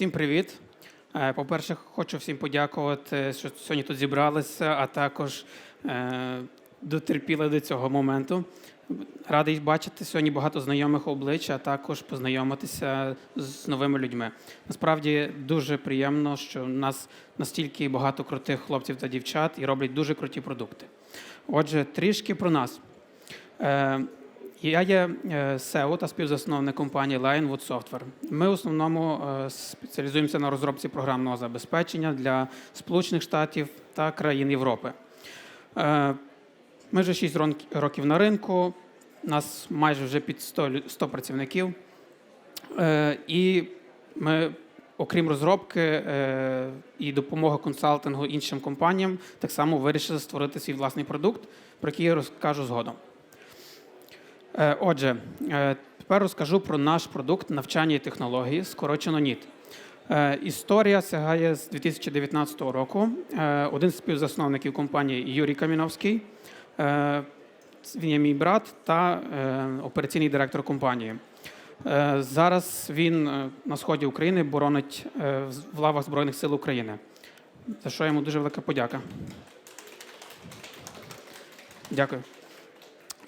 Всім привіт. Е, По-перше, хочу всім подякувати, що сьогодні тут зібралися, а також е, дотерпіли до цього моменту. Радий бачити сьогодні багато знайомих облич, а також познайомитися з новими людьми. Насправді дуже приємно, що в нас настільки багато крутих хлопців та дівчат і роблять дуже круті продукти. Отже, трішки про нас. Я є е, SEO та співзасновник компанії Lionwood Software. Ми в основному е, спеціалізуємося на розробці програмного забезпечення для Сполучених Штатів та країн Європи. Е, Ми вже 6 років на ринку, нас майже вже під 100, 100 працівників. І ми, окрім розробки і допомоги консалтингу іншим компаніям, так само вирішили створити свій власний продукт, про який я розкажу згодом. Е, Отже, е, тепер розкажу про наш продукт навчання і технології, скорочено НІТ. Е, Історія сягає з 2019 року. Один з співзасновників компанії Юрій Каміновський. Він є мій брат та операційний директор компанії. Зараз він на сході України боронить в лавах Збройних сил України. За що йому дуже велика подяка. Дякую.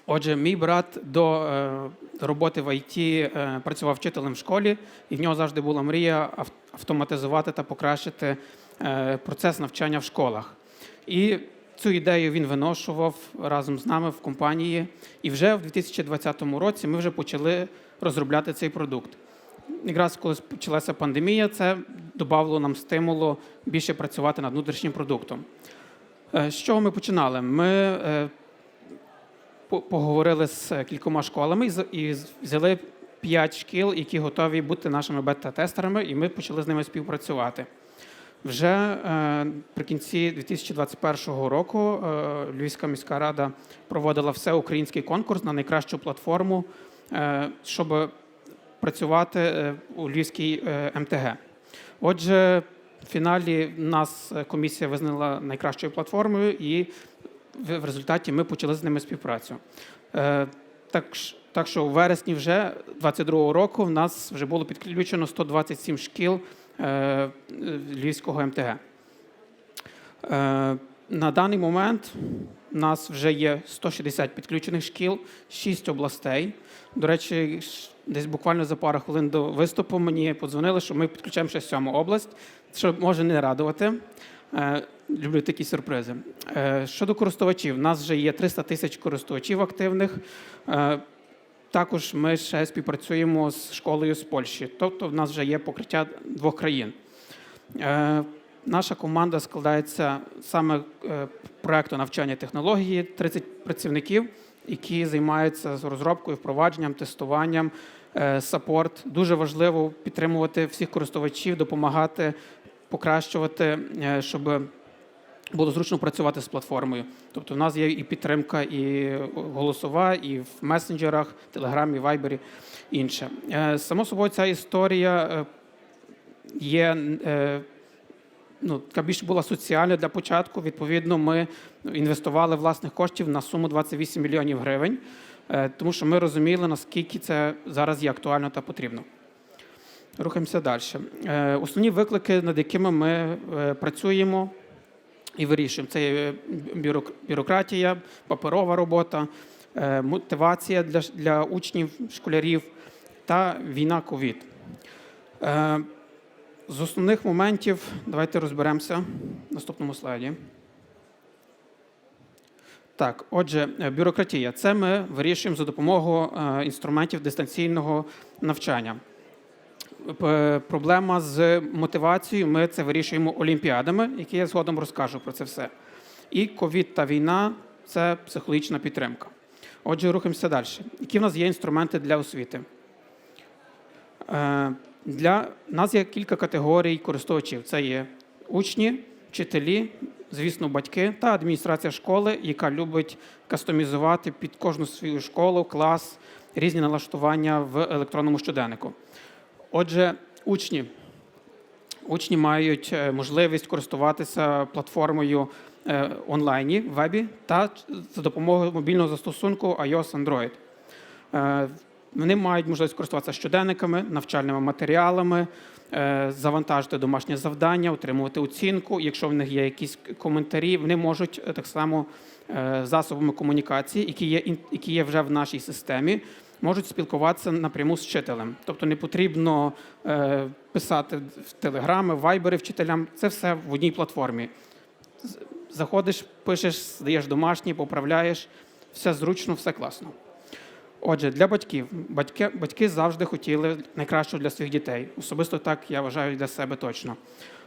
Отже, мій брат до е, роботи в ІТ е, працював вчителем в школі, і в нього завжди була мрія автоматизувати та покращити е, процес навчання в школах. І цю ідею він виношував разом з нами в компанії. І вже в 2020 році ми вже почали розробляти цей продукт. Якраз коли почалася пандемія, це додало нам стимулу більше працювати над внутрішнім продуктом. З чого ми починали? Ми поговорили з кількома школами і взяли п'ять шкіл, які готові бути нашими бета-тестерами, і ми почали з ними співпрацювати. Вже е, при кінці 2021 року е, Львівська міська рада проводила всеукраїнський конкурс на найкращу платформу, е, щоб працювати е, у Львівській е, МТГ. Отже, в фіналі нас е, комісія визнала найкращою платформою, і в результаті ми почали з ними співпрацю. Е, Так, так що у вересні вже 22-го року в нас вже було підключено 127 шкіл е, Львівського МТГ. Е, На даний момент у нас вже є 160 підключених шкіл, 6 областей. До речі, десь буквально за пару хвилин до виступу мені подзвонили, що ми підключаємо ще сьому область, що може не радувати. Люблю такі сюрпризи. Е, Щодо користувачів, у нас вже є 300 тисяч користувачів активних. Е, Також ми ще співпрацюємо з школою з Польщі, тобто в нас вже є покриття двох країн. Е, Наша команда складається саме проекту навчання технології, 30 працівників, які займаються розробкою, впровадженням, тестуванням, саппорт. Дуже важливо підтримувати всіх користувачів, допомагати, покращувати, щоб було зручно працювати з платформою. Тобто, в нас є і підтримка, і голосова, і в месенджерах, Телеграмі, Вайбері, інше. Е, Само собою, ця історія е, є. е, Ну, така більш була соціальна для початку. Відповідно, ми інвестували власних коштів на суму 28 мільйонів гривень, е, тому що ми розуміли, наскільки це зараз є актуально та потрібно. Рухаємося далі. Е, Основні виклики, над якими ми е, працюємо і вирішуємо, це є бюрократія, паперова робота, е, мотивація для, для учнів, школярів та війна ковід. Е, З основних моментів давайте розберемося в наступному слайді. Так, отже, е, бюрократія. Це ми вирішуємо за допомогою е, інструментів дистанційного навчання. Проблема з мотивацією. Ми це вирішуємо олімпіадами, які я згодом розкажу про це все. І ковід та війна це психологічна підтримка. Отже, рухаємося далі. Які в нас є інструменти для освіти? Е, Для нас є кілька категорій користувачів: це є учні, вчителі, звісно, батьки та адміністрація школи, яка любить кастомізувати під кожну свою школу, клас, різні налаштування в електронному щоденнику. Отже, учні. Учні мають е, можливість користуватися платформою е, онлайні в вебі та за допомогою мобільного застосунку iOS Android. Е, Вони мають можливість користуватися щоденниками, навчальними матеріалами, завантажити домашнє завдання, отримувати оцінку. Якщо в них є якісь коментарі, вони можуть так само засобами комунікації, які є, які є вже в нашій системі, можуть спілкуватися напряму з вчителем. Тобто не потрібно е, писати в телеграми, вайбери вчителям. Це все в одній платформі. Заходиш, пишеш, здаєш домашні, поправляєш, все зручно, все класно. Отже, для батьків. Батьки, батьки завжди хотіли найкращого для своїх дітей. Особисто так я вважаю для себе точно.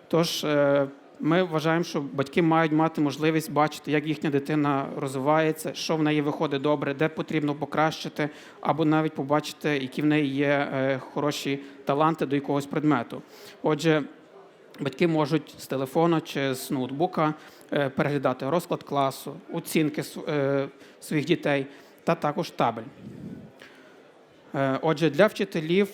Тож е, ми вважаємо, що батьки мають мати можливість бачити, як їхня дитина розвивається, що в неї виходить добре, де потрібно покращити, або навіть побачити, які в неї є е, хороші таланти до якогось предмету. Отже, батьки можуть з телефона чи з ноутбука е, переглядати розклад класу, оцінки е, своїх дітей та також табель. Отже, для вчителів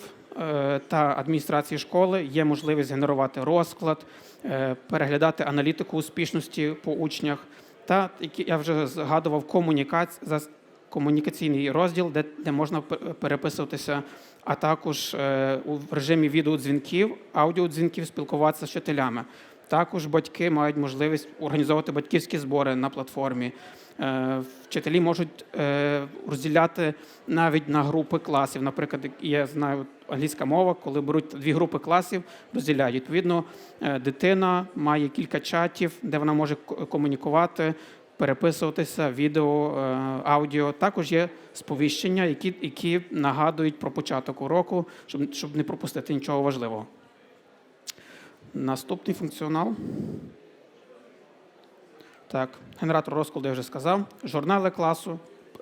та адміністрації школи є можливість генерувати розклад, е, переглядати аналітику успішності по учнях та, я вже згадував, комунікац... зас- комунікаційний розділ, де, де можна переписуватися, а також е, в режимі відеодзвінків, аудіодзвінків спілкуватися з вчителями. Також батьки мають можливість організовувати батьківські збори на платформі. Е, Вчителі можуть е, розділяти навіть на групи класів. Наприклад, я знаю англійська мова, коли беруть дві групи класів, розділяють. Відповідно, е, дитина має кілька чатів, де вона може комунікувати, переписуватися, відео, е, аудіо. Також є сповіщення, які, які нагадують про початок уроку, щоб, щоб не пропустити нічого важливого. Наступний функціонал. Так, генератор розкладу я вже сказав. Журнали класу,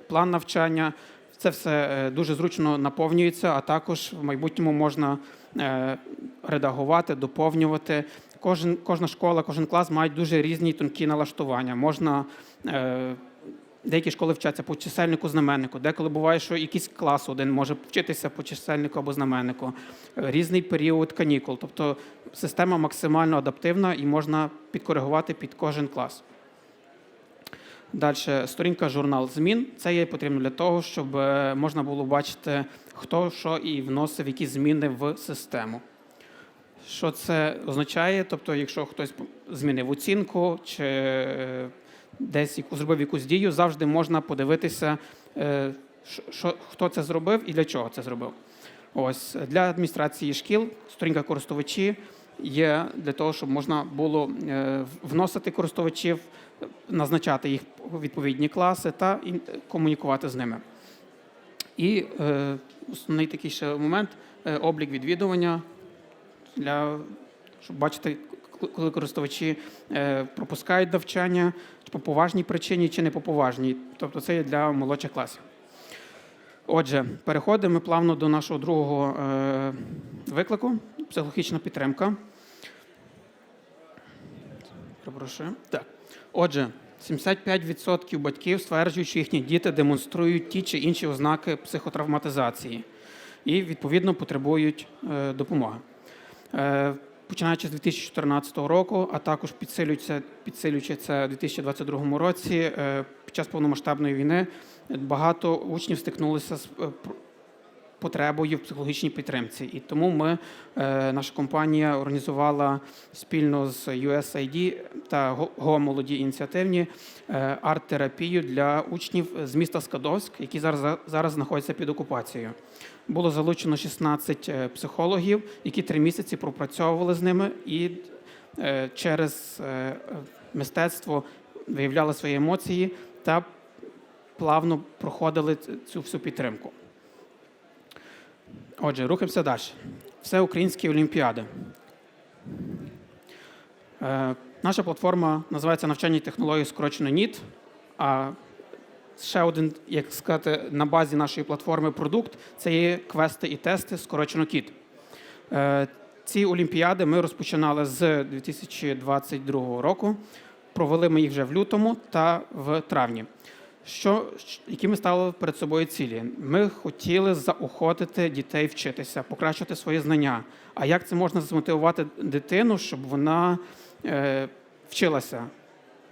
план навчання. Це все е, дуже зручно наповнюється, а також в майбутньому можна е, редагувати, доповнювати. Кожен, кожна школа, кожен клас мають дуже різні тонкі налаштування. Можна е, Деякі школи вчаться по чисельнику знаменнику. Деколи буває, що якийсь клас один може вчитися по чисельнику або знаменнику. Різний період канікул. Тобто система максимально адаптивна і можна підкоригувати під кожен клас. Далі сторінка журнал змін. Це є потрібно для того, щоб е, можна було бачити, хто що і вносив які зміни в систему. Що це означає? Тобто, якщо хтось змінив оцінку чи е, десь зробив якусь дію, завжди можна подивитися, е, що- що, хто це зробив і для чого це зробив. Ось для адміністрації шкіл сторінка користувачі є для того, щоб можна було е, вносити користувачів, е, назначати їх відповідні класи та комунікувати з ними. І е, основний такий ще момент е, облік відвідування для щоб бачити, коли користувачі е, пропускають навчання по поважній причині, чи не по поважній. Тобто це є для молодших класів. Отже, переходимо плавно до нашого другого е, виклику психологічна підтримка. Так. Отже, 75% батьків стверджують, що їхні діти демонструють ті чи інші ознаки психотравматизації і, відповідно, потребують е, допомоги. Е, Починаючи з 2014 року, а також підсилюється, підсилюючи це у 2022 році, е, під час повномасштабної війни багато учнів стикнулися з потребою в психологічній підтримці. І тому ми, е, наша компанія організувала спільно з USAID та Го- молоді ініціативні е, арт-терапію для учнів з міста Скадовськ, які зараз, зараз знаходяться під окупацією. Було залучено 16 е, психологів, які три місяці пропрацьовували з ними і через мистецтво виявляли свої емоції та плавно проходили цю всю підтримку. Отже, рухаємося далі. Все українські олімпіади. Е, наша платформа називається навчання технології скорочено НІТ. А ще один, як сказати, на базі нашої платформи продукт це є квести і тести скорочено КІТ. Е, ці олімпіади ми розпочинали з 2022 року. Провели ми їх вже в лютому та в травні. Що, які ми ставили перед собою цілі? Ми хотіли заохотити дітей вчитися, покращити свої знання. А як це можна змотивувати дитину, щоб вона е, вчилася?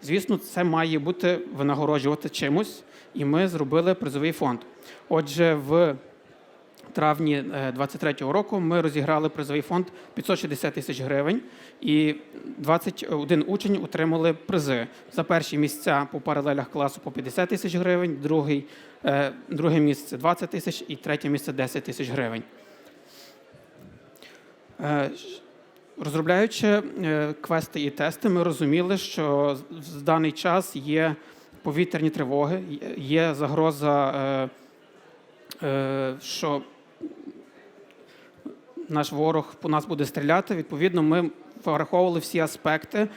Звісно, це має бути винагороджувати чимось, і ми зробили призовий фонд. Отже, в травні 23-го року ми розіграли призовий фонд 560 тисяч гривень, і 21 учень отримали призи. За перші місця по паралелях класу по 50 тисяч гривень, другий, е, друге місце 20 тисяч і третє місце 10 тисяч гривень. Е, Розробляючи е, квести і тести, ми розуміли, що в даний час є повітряні тривоги, є- загроза, е, е, що наш ворог по нас буде стріляти. Відповідно, ми враховували всі аспекти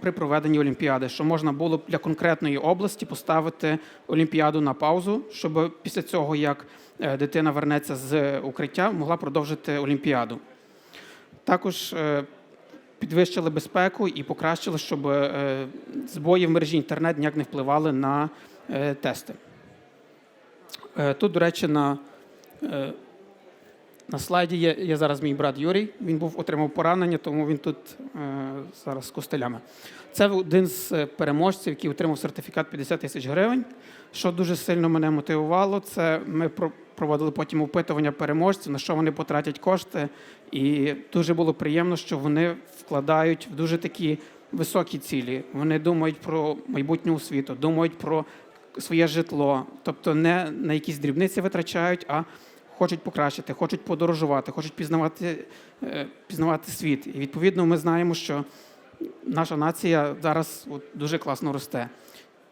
при проведенні Олімпіади, що можна було б для конкретної області поставити Олімпіаду на паузу, щоб після цього, як е, дитина вернеться з укриття, могла продовжити Олімпіаду. Також е, підвищили безпеку і покращили, щоб е, збої в мережі інтернет ніяк не впливали на е, тести. Е, Тут, до речі, на, е, на слайді є, є зараз мій брат Юрій. Він був отримав поранення, тому він тут е, зараз з костелями. Це один з е, переможців, який отримав сертифікат 50 тисяч гривень. Що дуже сильно мене мотивувало, це ми проводили потім опитування переможців, на що вони потратять кошти. І дуже було приємно, що вони вкладають в дуже такі високі цілі. Вони думають про майбутню освіту, думають про своє житло, тобто не на якісь дрібниці витрачають, а хочуть покращити, хочуть подорожувати, хочуть пізнавати, е, пізнавати світ. І відповідно ми знаємо, що наша нація зараз от дуже класно росте.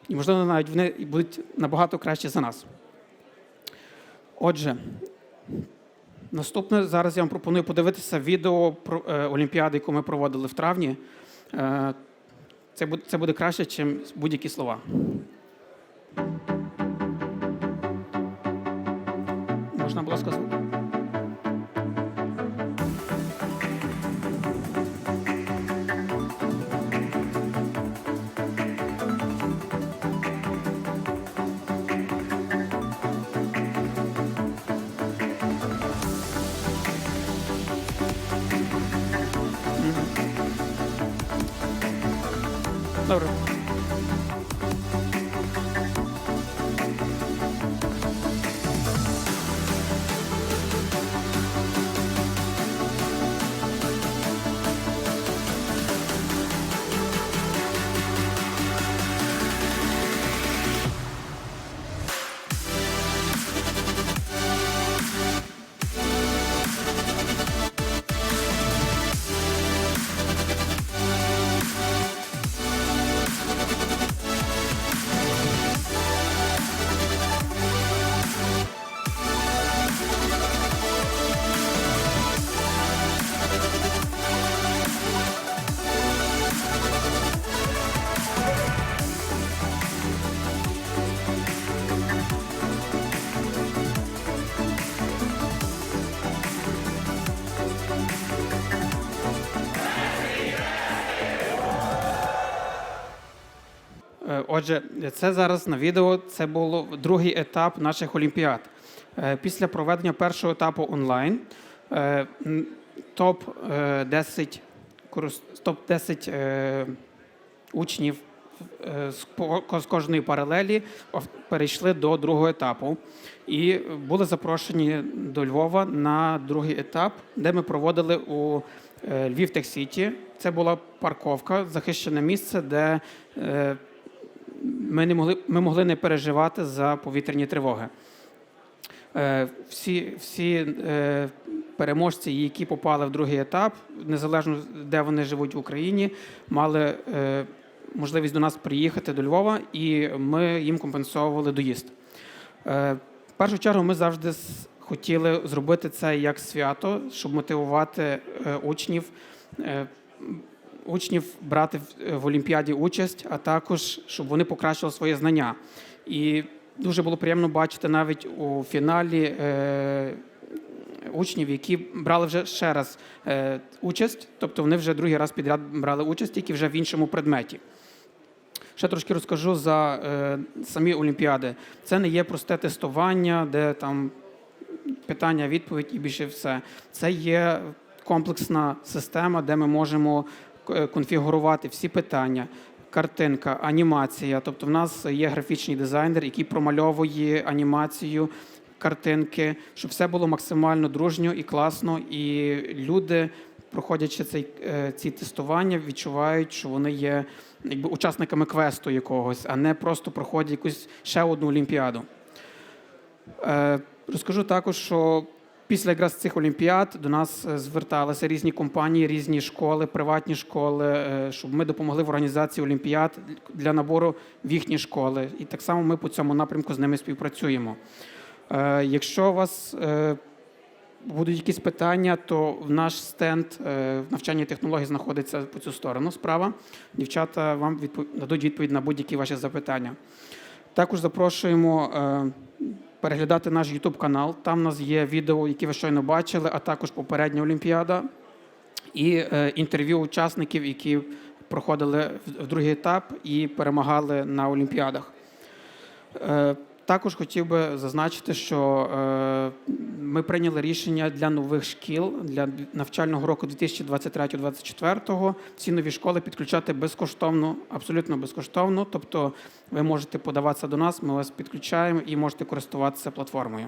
І, можливо, навіть вони будуть набагато краще за нас. Отже, наступне зараз я вам пропоную подивитися відео про е, Олімпіади, яку ми проводили в травні. Е, це буде краще, ніж будь-які слова. Можна, будь ласка, звук? Добре. Отже, це зараз на відео. Це був другий етап наших олімпіад. Е, Після проведення першого етапу онлайн е, топ 10 топ 10 е, учнів е, з кожної паралелі перейшли до другого етапу і були запрошені до Львова на другий етап, де ми проводили у е, Львів Техсіті. Це була парковка, захищене місце, де е, ми не могли, ми могли не переживати за повітряні тривоги. Е, Всі, всі е, переможці, які попали в другий етап, незалежно де вони живуть в Україні, мали е, можливість до нас приїхати до Львова, і ми їм компенсовували доїзд. В першу чергу ми завжди хотіли зробити це як свято, щоб мотивувати учнів. Е, Учнів брати в- в Олімпіаді участь, а також щоб вони покращили свої знання. І дуже було приємно бачити навіть у фіналі е, учнів, які брали вже ще раз е, участь, тобто вони вже другий раз підряд брали участь, тільки вже в іншому предметі. Ще трошки розкажу за е, самі Олімпіади. Це не є просте тестування, де там питання, відповідь і більше все. Це є комплексна система, де ми можемо е, конфігурувати всі питання. Картинка, анімація. Тобто, в нас є графічний дизайнер, який промальовує анімацію, картинки, щоб все було максимально дружньо і класно. І люди, проходячи цей, е, ці тестування, відчувають, що вони є якби, учасниками квесту якогось, а не просто проходять якусь ще одну олімпіаду. Е, Розкажу також, що після якраз цих олімпіад до нас е, зверталися різні компанії, різні школи, приватні школи, е, щоб ми допомогли в організації олімпіад для набору в їхні школи. І так само ми по цьому напрямку з ними співпрацюємо. Е, Якщо у вас будуть якісь питання, то в наш стенд в навчанні технологій знаходиться по цю сторону справа. Дівчата вам дадуть відповідь на будь-які ваші запитання. Також запрошуємо переглядати наш YouTube канал. Там у нас є відео, які ви щойно бачили, а також попередня Олімпіада і е, інтерв'ю учасників, які проходили в- в другий етап і перемагали на Олімпіадах. Також хотів би зазначити, що е, ми прийняли рішення для нових шкіл для навчального року 2023-2024 ці нові школи підключати безкоштовно, абсолютно безкоштовно. Тобто ви можете подаватися до нас, ми вас підключаємо і можете користуватися платформою.